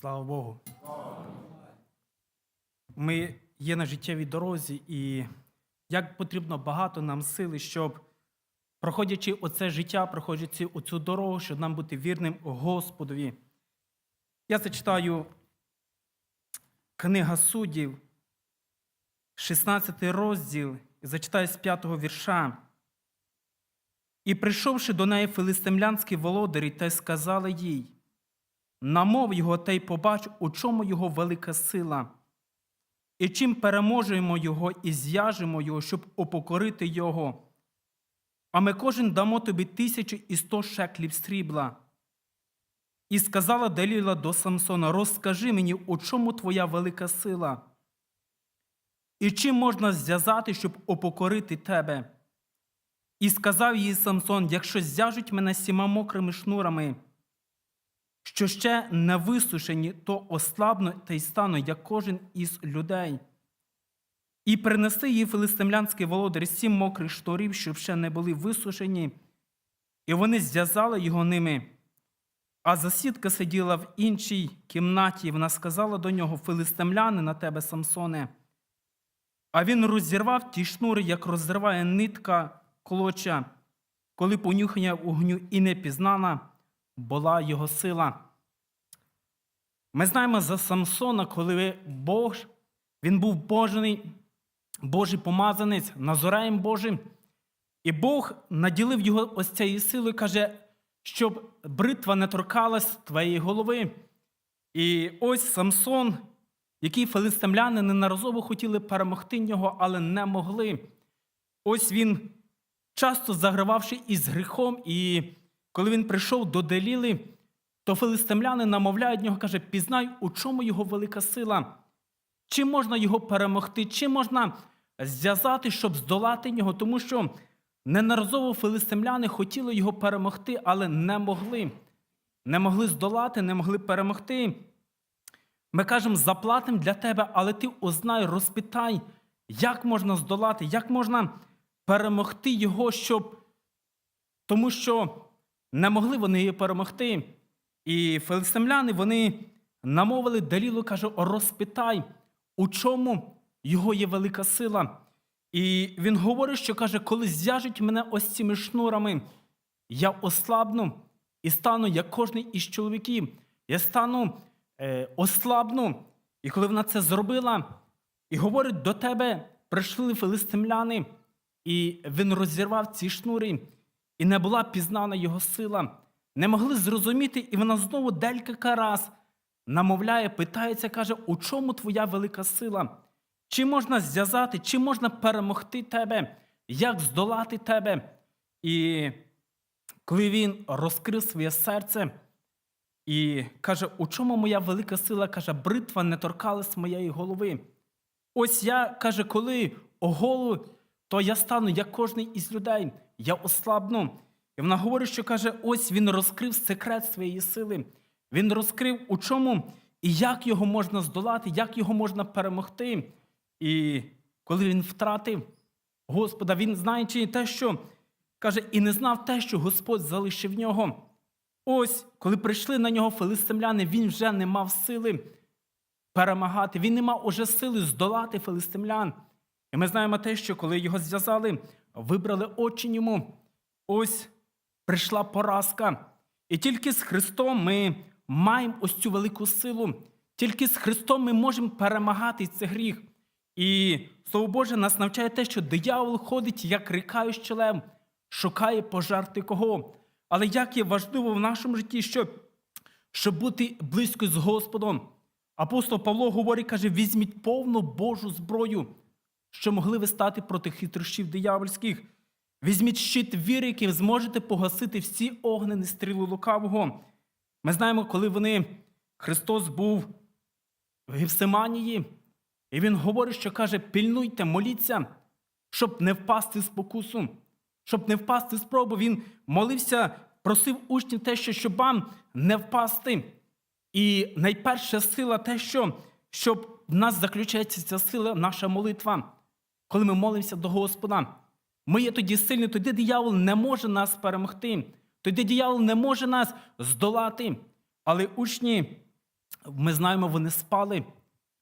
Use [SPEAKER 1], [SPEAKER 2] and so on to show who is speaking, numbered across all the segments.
[SPEAKER 1] Слава Богу. Ми є на життєвій дорозі, і як потрібно багато нам сили, щоб, проходячи оце життя, проходячи оцю дорогу, щоб нам бути вірним Господові. Я зачитаю книга суддів, 16 розділ, і зачитаю з 5 вірша. І прийшовши до неї филистимлянські володарі, та й сказали їй: намов його та й побач, у чому його велика сила, і чим переможемо його і з'яжемо його, щоб упокорити його. А ми кожен дамо тобі тисячу і сто шеклів срібла. І сказала Деліла до Самсона: Розкажи мені, у чому твоя велика сила? І чим можна зв'язати, щоб упокорити тебе? І сказав їй Самсон: якщо зв'яжуть мене сіма мокрими шнурами, що ще не висушені, то ослабну та й стану, як кожен із людей. І принеси їй филистимлянський володар сім мокрих шторів, щоб ще не були висушені, і вони зв'язали його ними. А засідка сиділа в іншій кімнаті, і вона сказала до нього: Филистимляни на тебе, Самсоне. А він розірвав ті шнури, як розриває нитка клоча, коли понюхання огню і не пізнана була його сила. Ми знаємо за Самсона, коли Бог, він був Божий, Божий помазанець, назораєм Божим. І Бог наділив його ось цією силою, каже, щоб бритва не торкалась твоєї голови. І ось Самсон, який филистимляни ненаразово хотіли перемогти нього, але не могли. Ось він, часто загрававши із гріхом, і коли він прийшов до Деліли, то филистимляни намовляють нього, каже, пізнай, у чому його велика сила, чи можна його перемогти, чи можна зв'язати, щоб здолати нього, тому що ненаразово филистимляни хотіли його перемогти, але не могли. Не могли здолати, не могли перемогти. Ми кажемо, заплатимо для тебе, але ти узнай, розпитай, як можна здолати, як можна перемогти його, щоб. Тому що не могли вони її перемогти. І филистимляни вони намовили Далілу, каже, розпитай, у чому його є велика сила. І він говорить, що каже, коли зв'яжуть мене ось цими шнурами, я ослабну і стану, як кожний із чоловіків. Я стану е, ослабну. І коли вона це зробила, і говорить, до тебе прийшли филистимляни, і він розірвав ці шнури, і не була пізнана його сила. Не могли зрозуміти, і вона знову декілька раз намовляє, питається, каже, у чому твоя велика сила? Чи можна зв'язати, чи можна перемогти тебе, як здолати тебе? І коли він розкрив своє серце і каже, у чому моя велика сила, каже, бритва не торкалась моєї голови. Ось я, каже, коли оголу, то я стану, як кожний із людей, я ослабну. І вона говорить, що каже, ось він розкрив секрет своєї сили. Він розкрив, у чому і як його можна здолати, як його можна перемогти. І коли він втратив Господа, він знаючи те, що каже, і не знав те, що Господь залишив нього. Ось, коли прийшли на нього филистимляни, він вже не мав сили перемагати, він не мав уже сили здолати филистимлян. І ми знаємо те, що коли його зв'язали, вибрали очі йому, ось прийшла поразка. І тільки з Христом ми маємо ось цю велику силу. Тільки з Христом ми можемо перемагати цей гріх. І Слово Боже нас навчає те, що диявол ходить, як рікаючий лев, шукає пожарти кого. Але як є важливо в нашому житті, щоб, щоб бути близько з Господом. Апостол Павло говорить, каже: візьміть повну Божу зброю, що могли ви стати проти хитрощів диявольських. Візьміть щит віри, яким зможете погасити всі огнені стріли лукавого. Ми знаємо, коли вони, Христос був в Гевсиманії, і Він говорить, що каже: пильнуйте, моліться, щоб не впасти в спокусу, щоб не впасти в спробу. Він молився, просив учнів те, що щоб вам не впасти. І найперша сила те, що щоб в нас заключається ця сила, наша молитва, коли ми молимося до Господа. Ми є тоді сильні, тоді диявол не може нас перемогти, тоді диявол не може нас здолати. Але учні ми знаємо, вони спали.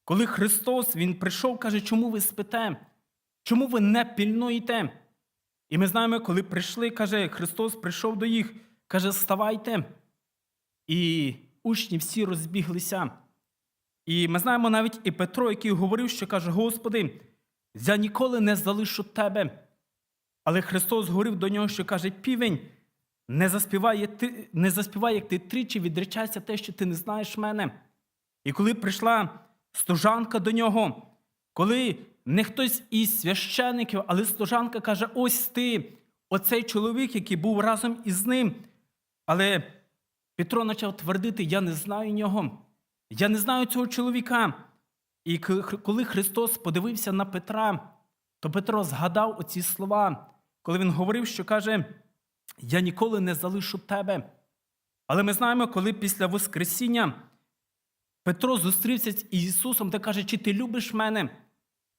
[SPEAKER 1] Коли Христос Він прийшов, каже, чому ви спите? Чому ви не пільнуєте? І ми знаємо, коли прийшли, каже, Христос прийшов до їх, каже, вставайте. І учні всі розбіглися. І ми знаємо навіть і Петро, який говорив, що каже: Господи, я ніколи не залишу тебе. Але Христос говорив до нього, що каже, півень, не заспіває, ти, не заспівай, як ти тричі відречайся те, що ти не знаєш мене. І коли прийшла стужанка до нього, коли не хтось із священиків, але стужанка каже: ось ти, оцей чоловік, який був разом із ним. Але Петро почав твердити: Я не знаю нього, я не знаю цього чоловіка. І коли Христос подивився на Петра, то Петро згадав оці слова, коли він говорив, що каже: Я ніколи не залишу тебе. Але ми знаємо, коли після Воскресіння Петро зустрівся з Ісусом та каже, чи ти любиш мене?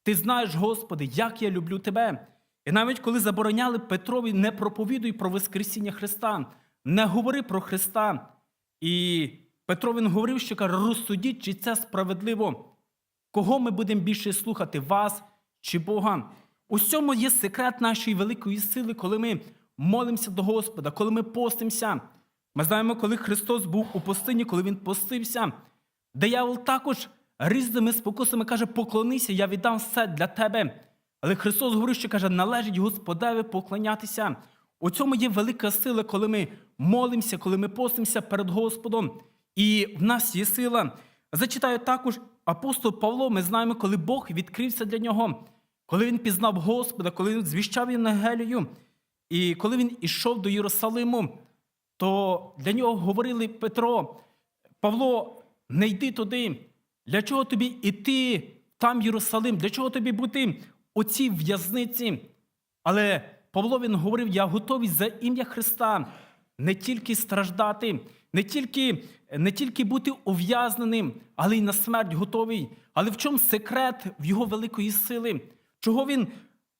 [SPEAKER 1] Ти знаєш, Господи, як я люблю тебе. І навіть коли забороняли Петрові, не проповідуй про Воскресіння Христа, не говори про Христа. І Петро він говорив, що каже, розсудіть, чи це справедливо. Кого ми будемо більше слухати, вас чи Бога? У цьому є секрет нашої великої сили, коли ми молимося до Господа, коли ми постимося. Ми знаємо, коли Христос був у пустині, коли Він постився, диявол також різними спокусами каже, поклонися, я віддам все для тебе. Але Христос говорить, що каже, належить Господеві поклонятися. У цьому є велика сила, коли ми молимося, коли ми постимося перед Господом. І в нас є сила. Зачитаю також апостол Павло, ми знаємо, коли Бог відкрився для нього, коли він пізнав Господа, коли він звіщав Євангелію, і коли він ішов до Єрусалиму, то для нього говорили Петро, Павло, не йди туди. Для чого тобі йти там, Єрусалим? Для чого тобі бути у цій в'язниці? Але Павло він говорив: я готовий за ім'я Христа не тільки страждати, не тільки не тільки бути ув'язненим, але й на смерть готовий. Але в чому секрет в його великої сили? Чого він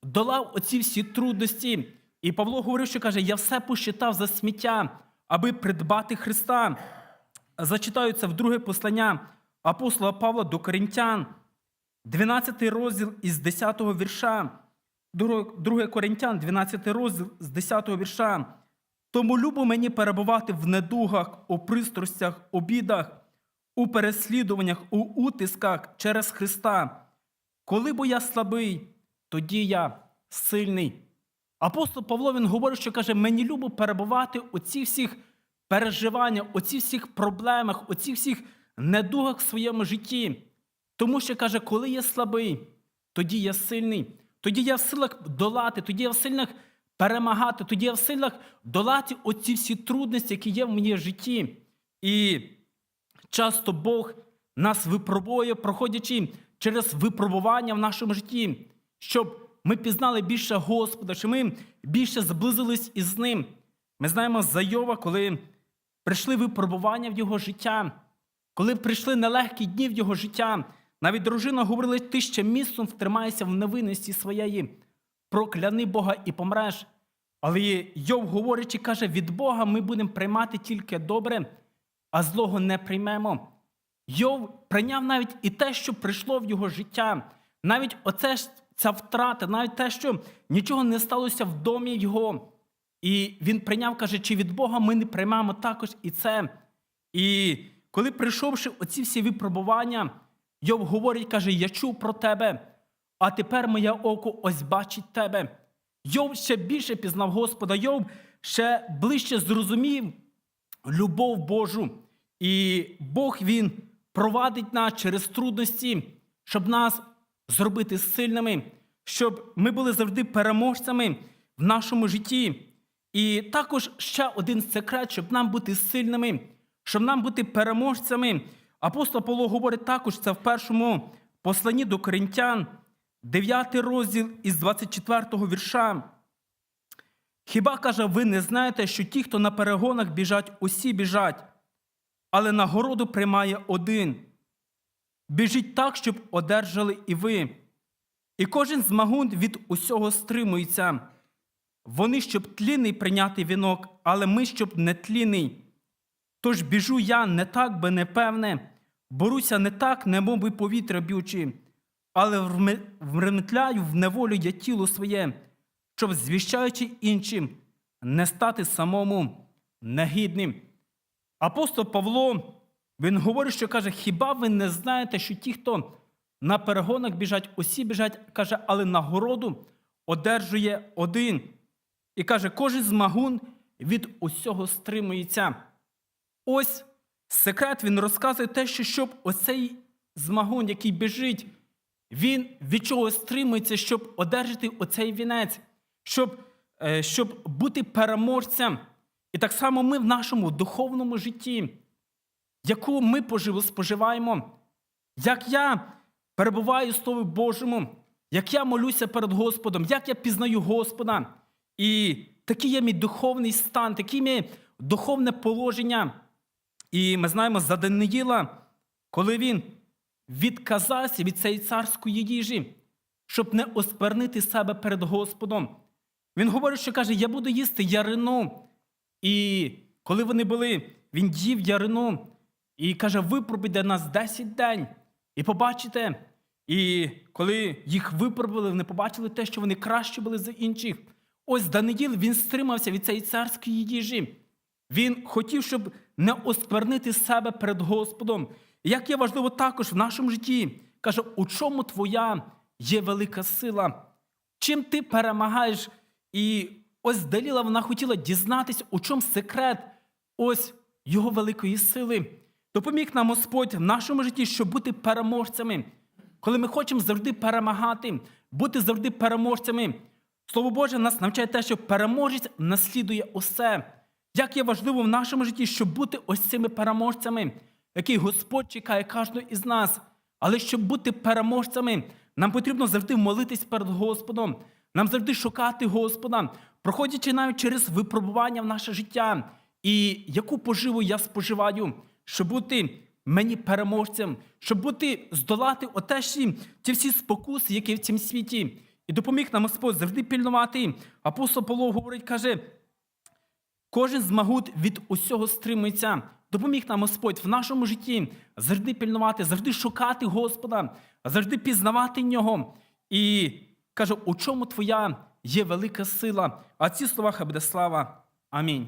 [SPEAKER 1] долав оці всі трудності? І Павло говорив, що каже: Я все посчитав за сміття, аби придбати Христа. Зачитаються в друге послання апостола Павла до Коринтян, 12 розділ із 10 вірша. 2 Коринтян, 12 розділ з 10 вірша. Тому любо мені перебувати в недугах, у пристрастях, обідах, у переслідуваннях, у утисках через Христа. Коли бо я слабий, тоді я сильний. Апостол Павло він говорить, що каже, мені любо перебувати у цих всіх переживаннях, у цих всіх проблемах, у цих всіх недугах в своєму житті. Тому що каже, коли я слабий, тоді я сильний, тоді я в силах долати, тоді я в силах перемагати, тоді я в силах долати оці всі трудності, які є в моєму житті. І часто Бог нас випробує, проходячи через випробування в нашому житті, щоб ми пізнали більше Господа, щоб ми більше зблизились із Ним. Ми знаємо за Йова, коли прийшли випробування в його життя, коли прийшли нелегкі дні в його життя. Навіть дружина говорила, ти ще міцно втримаєшся в невинності своєї, прокляни Бога і помреш. Але Йов, говорячи, каже, від Бога ми будемо приймати тільки добре, а злого не приймемо. Йов прийняв навіть і те, що прийшло в його життя, навіть оце ця втрата, навіть те, що нічого не сталося в домі його. І він прийняв, каже, чи від Бога ми не приймаємо також і це. І коли прийшовши оці всі випробування, Йов говорить, каже, я чув про тебе, а тепер моє око ось бачить тебе. Йов ще більше пізнав Господа, Йов ще ближче зрозумів любов Божу. І Бог Він провадить нас через трудності, щоб нас зробити сильними, щоб ми були завжди переможцями в нашому житті. І також ще один секрет, щоб нам бути сильними, щоб нам бути переможцями. Апостол Павло говорить також це в першому посланні до Коринтян, 9 розділ із 24 вірша. Хіба каже, ви не знаєте, що ті, хто на перегонах біжать, усі біжать, але нагороду приймає один. Біжіть так, щоб одержали і ви. І кожен змагун від усього стримується. Вони, щоб тлінний прийняти вінок, але ми, щоб не тлінний. Тож біжу я не так би непевне, Борюся не так, немов би повітря б'ючи, але врме- в неволю я тіло своє, щоб, звіщаючи іншим, не стати самому негідним. Апостол Павло, він говорить, що каже: хіба ви не знаєте, що ті, хто на перегонах біжать, усі біжать, каже, але нагороду одержує один. І каже, кожен змагун від усього стримується. Ось секрет він розказує те, що щоб оцей змагун, який біжить, він від чого стримується, щоб одержати оцей вінець, щоб, е, щоб бути переможцем. І так само ми в нашому духовному житті, яку ми споживаємо, як я перебуваю в Слові Божому, як я молюся перед Господом, як я пізнаю Господа. І такий є мій духовний стан, такий є духовне положення. І ми знаємо за Даниїла, коли він відказався від цієї царської їжі, щоб не осквернити себе перед Господом. Він говорить, що каже: Я буду їсти ярину. І коли вони були, він їв ярину і каже: випробуйте нас 10 день, і побачите. І коли їх випробували, вони побачили те, що вони краще були за інших. Ось Даниїл він стримався від цієї царської їжі. Він хотів, щоб не осквернити себе перед Господом. Як є важливо також в нашому житті, каже, у чому твоя є велика сила? Чим ти перемагаєш? І ось Даліла вона хотіла дізнатися, у чому секрет ось його великої сили. Допоміг нам Господь в нашому житті, щоб бути переможцями. Коли ми хочемо завжди перемагати, бути завжди переможцями. Слово Боже нас навчає те, що переможець наслідує усе. Як є важливо в нашому житті, щоб бути ось цими переможцями, який Господь чекає кожного із нас. Але щоб бути переможцями, нам потрібно завжди молитись перед Господом, нам завжди шукати Господа, проходячи навіть через випробування в наше життя. І яку поживу я споживаю, щоб бути мені переможцем, щоб бути здолати отеші ті всі спокуси, які в цьому світі. І допоміг нам Господь завжди пільнувати. Апостол Павло говорить, каже, Кожен змагут від усього стримується. Допоміг нам Господь в нашому житті завжди пильнувати, завжди шукати Господа, завжди пізнавати Нього. І каже, у чому твоя є велика сила. А ці слова хай буде слава. Амінь.